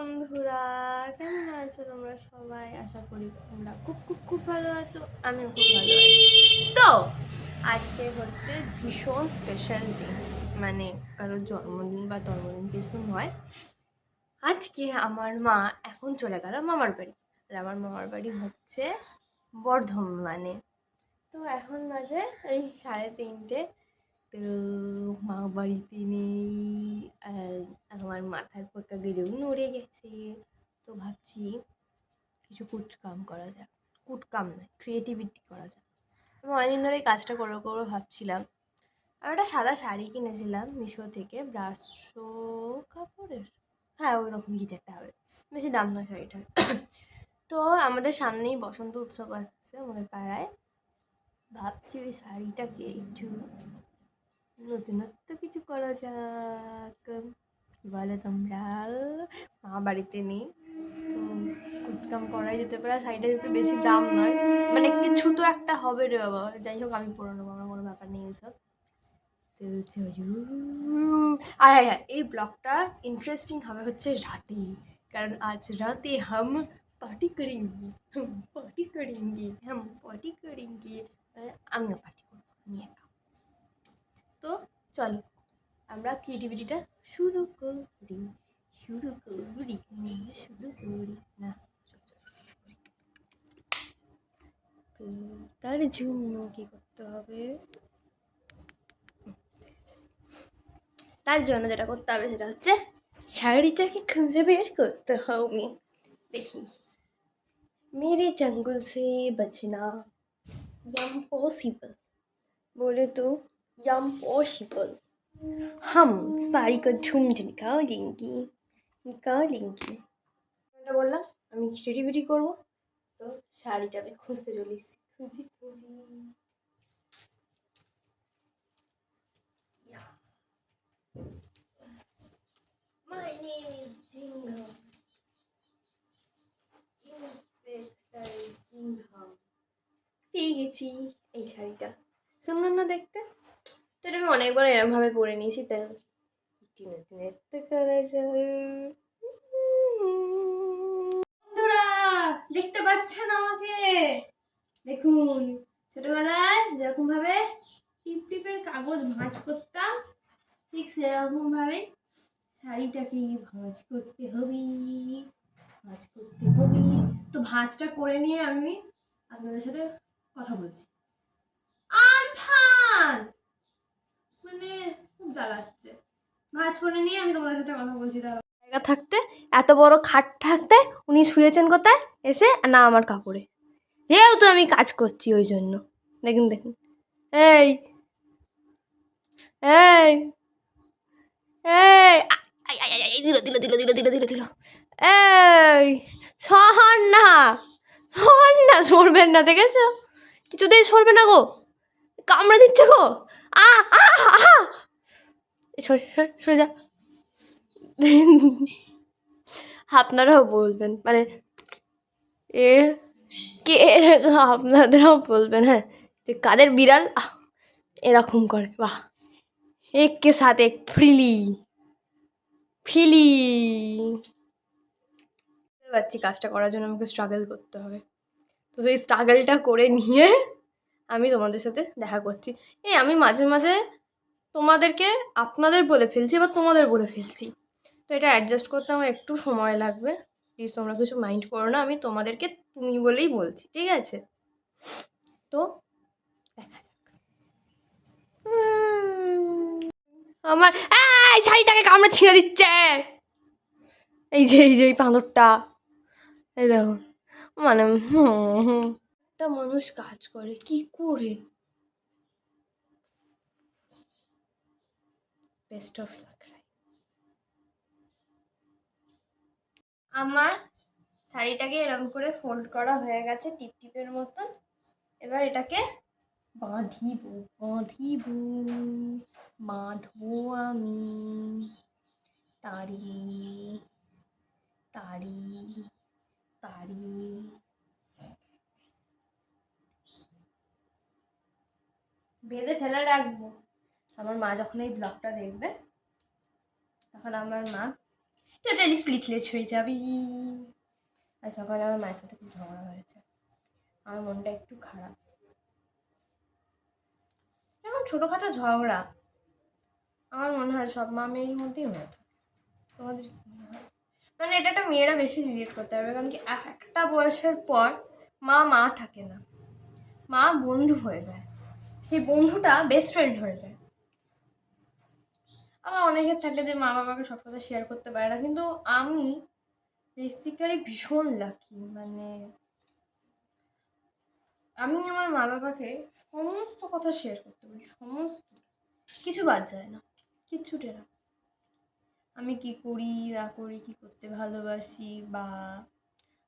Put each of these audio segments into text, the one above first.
বন্ধুরা, কেমন আছো তোমরা সবাই? আশা করি তোমরা খুব খুব খুব ভালো আছো আমি খুব ভালো তো, আজকে হচ্ছে ভীষণ স্পেশাল দিন মানে কারোর জন্মদিন বা জন্মদিন কিছু নয়। আজকে আমার মা এখন চলে গেল মামার বাড়ি, আর আমার মামার বাড়ি হচ্ছে বর্ধমানে তো এখন বাজে এই সাড়ে তিনটে। তো মা বাড়িতে নেই আমার মাথার পোকা গেলেও নড়ে গেছে। তো ভাবছি কিছু কুটকাম করা যাক। কুটকাম নয় ক্রিয়েটিভিটি করা যাক। আমি অনেকদিন ধরে কাজটা করব করব ভাবছিলাম। আমি একটা সাদা শাড়ি কিনেছিলাম মিশো থেকে, ব্রাশো কাপড়ের। হ্যাঁ ওই রকম কিছু একটা হবে। বেশি দাম নয় শাড়িটার তো আমাদের সামনেই বসন্ত উৎসব আসছে আমাদের পাড়ায়। ভাবছি ওই শাড়িটাকে একটু নতুনত্ব কিছু করা যাক। কি বলে তোমরা মা বাড়িতে নেই, তো কুটকাম করাই যেতে পারে। শাড়িটা যেহেতু বেশি দাম নয় মানে কিছু তো একটা হবে রে বাবা। যাই হোক, আমি পড়ানো নেব, আমার কোনো ব্যাপার নেই এসব। আর হ্যাঁ, হ্যাঁ এই ব্লগটা ইন্টারেস্টিং হবে হচ্ছে রাতে। কারণ আজ রাতে হাম পার্টি করিঙ্গি পার্টি করিঙ্গি, হাম পার্টি করিঙ্গি। আমিও পার্টি করব আমি একা চলো, আমরা ক্রিয়েটিভিটিটা শুরু করি? শুরু করি শুরু করি। না তো, তার জন্য কী করতে হবে? তার জন্য যেটা করতে হবে সেটা হচ্ছে শাড়িটাকে খুঁজে বের করতে হবে। দেখি। মেরে জঙ্গল সে বাঁচনা ইম্পসিবল বলে তো तो इम्पॉसिबल हम साड़ी को ढूंढ निकालेंगे निकालेंगे এটা বললাম আমি ক্রিয়েটিভিটি করবো তো শাড়িটা আমি খুঁজতে চলে এসেছি খুঁজি খুঁজি Yeah. My name is Jingo. Inspector Jingham পেয়ে গেছি এই শাড়িটা সুন্দর না দেখতে তো এটা আমি অনেকবার এরমভাবে পরে নিয়েছি, তাই বন্ধুরা, দেখতে পাচ্ছেন আমাকে? দেখুন, ছোটবেলায় যেরকম ভাবে টিপ টিপের কাগজ ভাঁজ করতাম, ঠিক সেরকম ভাবে শাড়িটাকে ভাঁজ করতে হবে, ভাঁজ করতে হবে। তো ভাঁজটা করে নিয়ে আমি আপনাদের সাথে কথা বলছি। আমফান! মানে খুব জ্বালাচ্ছে। ভাঁজ করে নিয়ে আমি তোমাদের সাথে কথা বলছি জায়গা থাকতে, এত বড় খাট থাকতে উনি শুয়েছেন কোথায়? এসে, না, আমার কাপড়ে। যেহেতু আমি কাজ করছি ওই জন্য। দেখুন দেখুন। এই এই না না সরবেন না, দেখেছ? কিছুতেই সরবে না গো। কামড়ে দিচ্ছে গো। আ আ আ সরে, সরে- যা। আপনারাও বলবেন মানে এ, কে আপনারাও বলবেন হ্যাঁ। যে কাদের বিড়াল? এরকম করে, বাহ। এক কে সাথ ফ্রিলি ফিলি। পারছি, কাজটা করার জন্য আমাকে স্ট্রাগল করতে হবে। তো সেই স্ট্রাগলটা করে নিয়ে আমি তোমাদের সাথে দেখা করছি। এই আমি মাঝে মাঝে তোমাদেরকে আপনাদের বলে ফেলছি বা তোমাদের বলে ফেলছি। তো এটা অ্যাডজাস্ট করতে আমার একটু সময় লাগবে। প্লিজ তোমরা কিছু মাইন্ড করো না আমি তোমাদেরকে তুমি বলেই বলছি ঠিক আছে? তো দেখা যাক। আমার এই শাড়িটাকে কামড়ে ছিঁড়ে দিচ্ছে। এই যে এই যে এই পাঁদরটা এই দেখো। মানে হুম, হুম। একটা মানুষ কাজ করে, কি করে? বেস্ট অফ লাক আমার শাড়িটাকে এরকম করে ফোল্ড করা হয়ে গেছে টিপ টিপের মতন। এবার এটাকে বাঁধিব বাঁধিব। বাঁধবো আমি। তারি তারি তারি। বেঁধে ফেলে রাখব। আমার মা যখন এই ব্লগটা দেখবে, তখন আমার মা টোটালি স্প্লিচলেস হয়ে যাবি। আর সকালে আমার মায়ের সাথে খুব ঝগড়া হয়েছে। আমার মনটা একটু খারাপ। এখন ছোটোখাটো ঝগড়া, আমার মনে হয় সব মা মেয়ের মধ্যেই হয়ে তোমাদের? মানে এটা একটা মেয়েরা বেশি রিলেট করতে পারবে, কারণ কি একটা বয়সের পর মা মা থাকে না। মা বন্ধু হয়ে যায়। সেই বন্ধুটা বেস্ট ফ্রেন্ড হয়ে যায়। আবার অনেকের থাকে যে মা বাবাকে সব কথা শেয়ার করতে পারে না, কিন্তু আমি বেসিক্যালি ভীষণ লাকি মানে আমি আমার মা বাবাকে সমস্ত কথা শেয়ার করতে পারি, সমস্ত। কিছু বাদ যায় না কিচ্ছুটে না। আমি কি করি, না করি, কি করতে ভালোবাসি, বা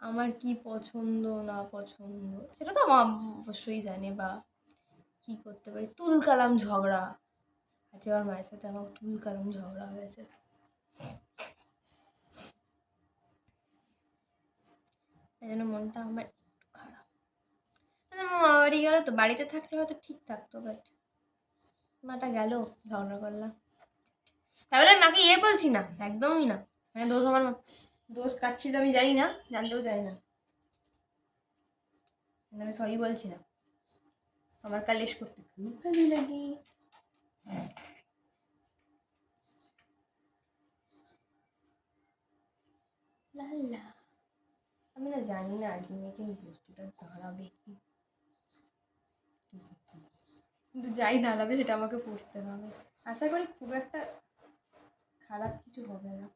আমার কি পছন্দ, না পছন্দ, সেটা তো মা অবশ্যই জানে, বা কি করতে পারি? তুলকালাম ঝগড়া। আজকে আমার মায়ের সাথে আমার তুলকালাম ঝগড়া হয়েছে এই জন্য মনটা আমার একটু খারাপ। মানে আমার মা বাড়ি গেল তো, বাড়িতে থাকলে হয়তো ঠিক থাকতো বাট মাটা গেল, ঝগড়া করলাম। তাহলে মাকে ইয়ে বলছি না, একদমই না। মানে দোষ আমার দোষ কাটছি তো আমি জানি না, জানতেও জানি না। আমি সরি বলছি না। আমার কালেশ করতে খুব ভালো লাগে। আমি না জানি না আলটিমেটলি বস্তুটা দাঁড়াবে কি। কিন্তু যাই দাঁড়াবে সেটা আমাকে পড়তে হবে। আশা করি খুব একটা খারাপ কিছু হবে না।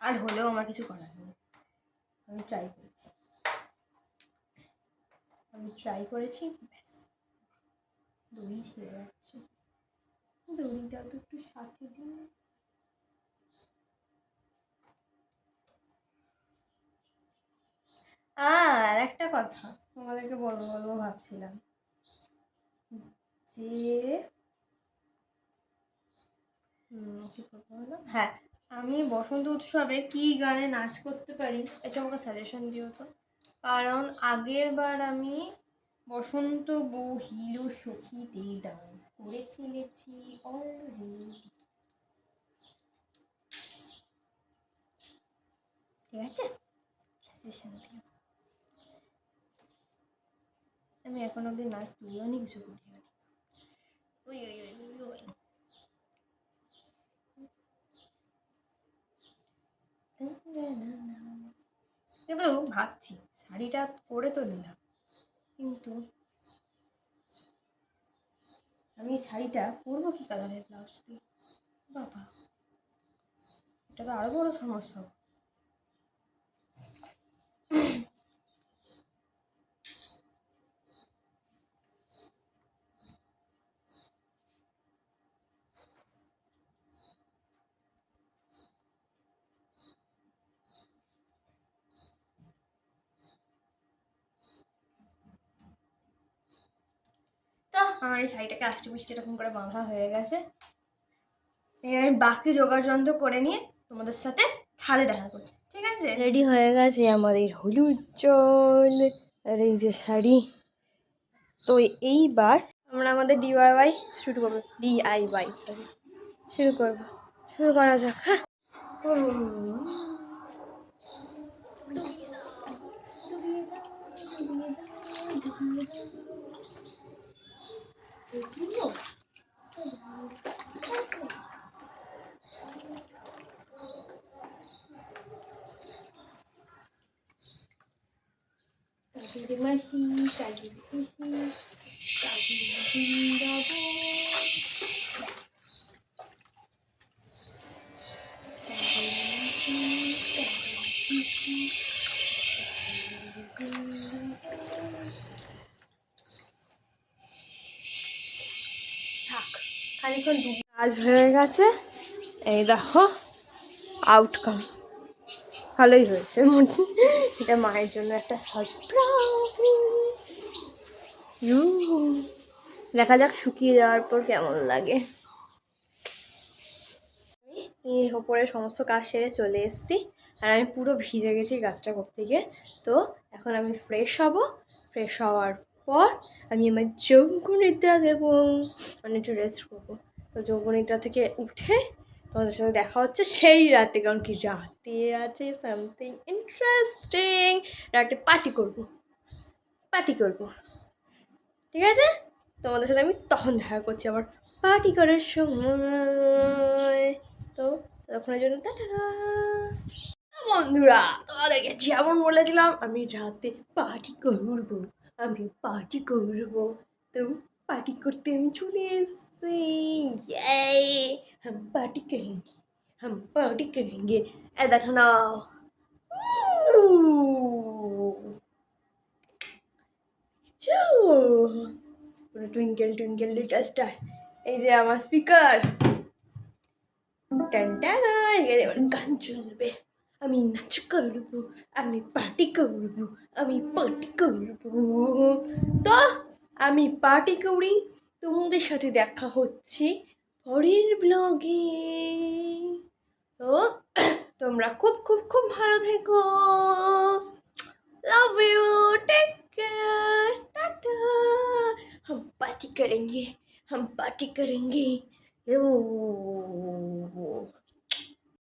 আর হলেও আমার কিছু করার নেই। আমি ট্রাই করেছি আমি ট্রাই করেছি, ব্যাস। দড়ি ছিঁড়ে যাচ্ছে। দড়িটা তো একটু সাথে দিন। আর একটা কথা তোমাদেরকে বলব বলব ভাবছিলাম যে? হ্যাঁ আমি বসন্ত উৎসবে কি গানে নাচ করতে পারি, এটা আমাকে সাজেশন দিও তো। কারণ আগের বার আমি বসন্ত বউ হিরো সখীতে ডান্স করে ফেলেছি অলরেডি ঠিক আছে? আমি এখন অব্দি নাচ তুলিও নি কিছু ওই। কিন্তু ভাবছি। শাড়িটা পরে তো নিলাম। কিন্তু আমি শাড়িটা পরবো কি কালারের ব্লাউজ দিয়ে বাবা, এটা তো আরও বড় সমস্যা। আমার এই শাড়িটাকে আষ্টে মিষ্টি এরকম করে বাঁধা হয়ে গেছে। এবার আমি বাকি জোগাড় যন্ত্র করে নিয়ে তোমাদের সাথে ছাদে দেখা করি ঠিক আছে? রেডি হয়ে গেছে আমাদের হলুদ চল আর এই যে শাড়ি। তো এইবার আমরা আমাদের ডিওয়াই শুরু করব ডিআইওয়াই সরি শুরু করব শুরু করা যাক হ্যাঁ? হুম। কাজের মাসি কাজের পিসি কাজের জিন্দাবাদ কাজ হয়ে গেছে। এই দেখো আউটকাম ভালোই হয়েছে এটা মায়ের জন্য একটা ইউ। দেখা যাক শুকিয়ে যাওয়ার পর কেমন লাগে। আমি ওপরে সমস্ত কাজ সেরে চলে এসেছি, আর আমি পুরো ভিজে গেছি গাছটা করতে গিয়ে। তো এখন আমি ফ্রেশ হব। ফ্রেশ হওয়ার পর আমি আমার যৌগ নিদ্রা দেবো। মানে একটু রেস্ট করব। তো নিদ্রা থেকে উঠে তোমাদের সাথে দেখা হচ্ছে সেই রাতে, কারণ কি? রাতে আছে সামথিং ইন্টারেস্টিং রাতে পার্টি করব। পার্টি করব। ঠিক আছে? তোমাদের সাথে আমি তখন দেখা করছি আবার পার্টি করার সময়। তো তখনের জন্য বন্ধুরা, তোমাদেরকে যেমন বলেছিলাম, আমি রাতে পার্টি করব। আমি পার্টি করব। তো পার্টি করতে আমি চলে এসেছি Yay! हम पार्टी करेंगे हम पार्टी करेंगे ए देखो ना পুরো টুইঙ্কেল টুইঙ্কেল লিটল স্টার এই যে আমার স্পিকার টানটানা এখানে এবার গান চলবে আমি নাচ করবো আমি পার্টি করবো আমি পার্টি করবো তো আমি পার্টি করি, তোমাদের সাথে দেখা হচ্ছে পরের ব্লগে তো, তোমরা খুব খুব খুব ভালো থেকো। Love you take care tata. হাম পার্টি করেন হাম পার্টি করেন ও।